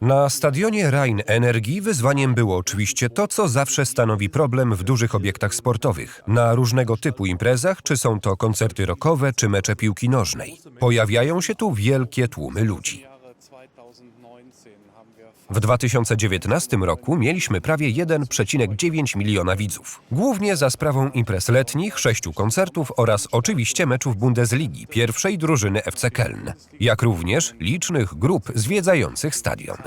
Na stadionie Rhein Energii wyzwaniem było oczywiście to, co zawsze stanowi problem w dużych obiektach sportowych. Na różnego typu imprezach, czy są to koncerty rockowe, czy mecze piłki nożnej. Pojawiają się tu wielkie tłumy ludzi. W 2019 roku mieliśmy prawie 1,9 miliona widzów. Głównie za sprawą imprez letnich, sześciu koncertów oraz oczywiście meczów Bundesligi, pierwszej drużyny FC Köln, jak również licznych grup zwiedzających stadion.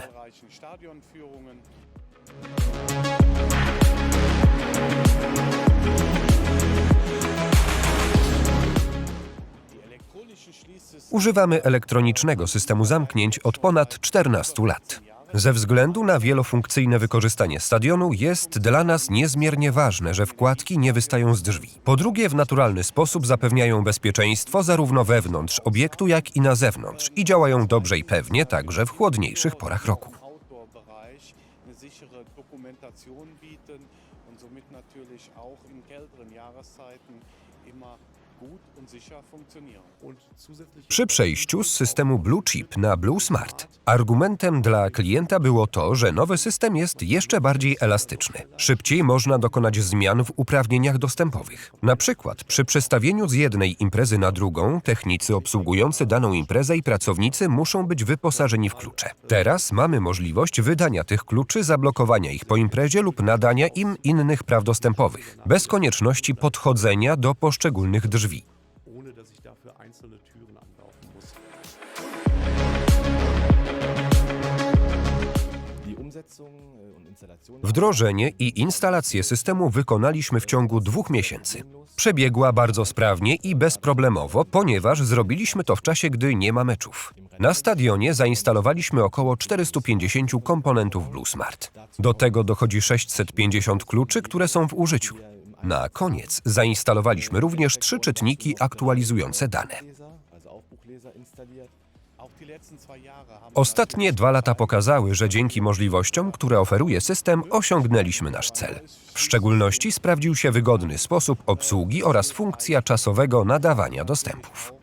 Używamy elektronicznego systemu zamknięć od ponad 14 lat. Ze względu na wielofunkcyjne wykorzystanie stadionu jest dla nas niezmiernie ważne, że wkładki nie wystają z drzwi. Po drugie, w naturalny sposób zapewniają bezpieczeństwo zarówno wewnątrz obiektu, jak i na zewnątrz i działają dobrze i pewnie także w chłodniejszych porach roku. Dokumentation bieten und somit natürlich auch in kälteren Jahreszeiten immer Przy przejściu z systemu Blue Chip na Blue Smart argumentem dla klienta było to, że nowy system jest jeszcze bardziej elastyczny. Szybciej można dokonać zmian w uprawnieniach dostępowych. Na przykład przy przestawieniu z jednej imprezy na drugą technicy obsługujący daną imprezę i pracownicy muszą być wyposażeni w klucze. Teraz mamy możliwość wydania tych kluczy, zablokowania ich po imprezie lub nadania im innych praw dostępowych, bez konieczności podchodzenia do poszczególnych drzwi. Umsetzung äh, Wdrożenie i instalację systemu wykonaliśmy w ciągu dwóch miesięcy. Przebiegła bardzo sprawnie i bezproblemowo, ponieważ zrobiliśmy to w czasie, gdy nie ma meczów. Na stadionie zainstalowaliśmy około 450 komponentów Blue Smart. Do tego dochodzi 650 kluczy, które są w użyciu. Na koniec zainstalowaliśmy również trzy czytniki aktualizujące dane. Ostatnie dwa lata pokazały, że dzięki możliwościom, które oferuje system, osiągnęliśmy nasz cel. W szczególności sprawdził się wygodny sposób obsługi oraz funkcja czasowego nadawania dostępów.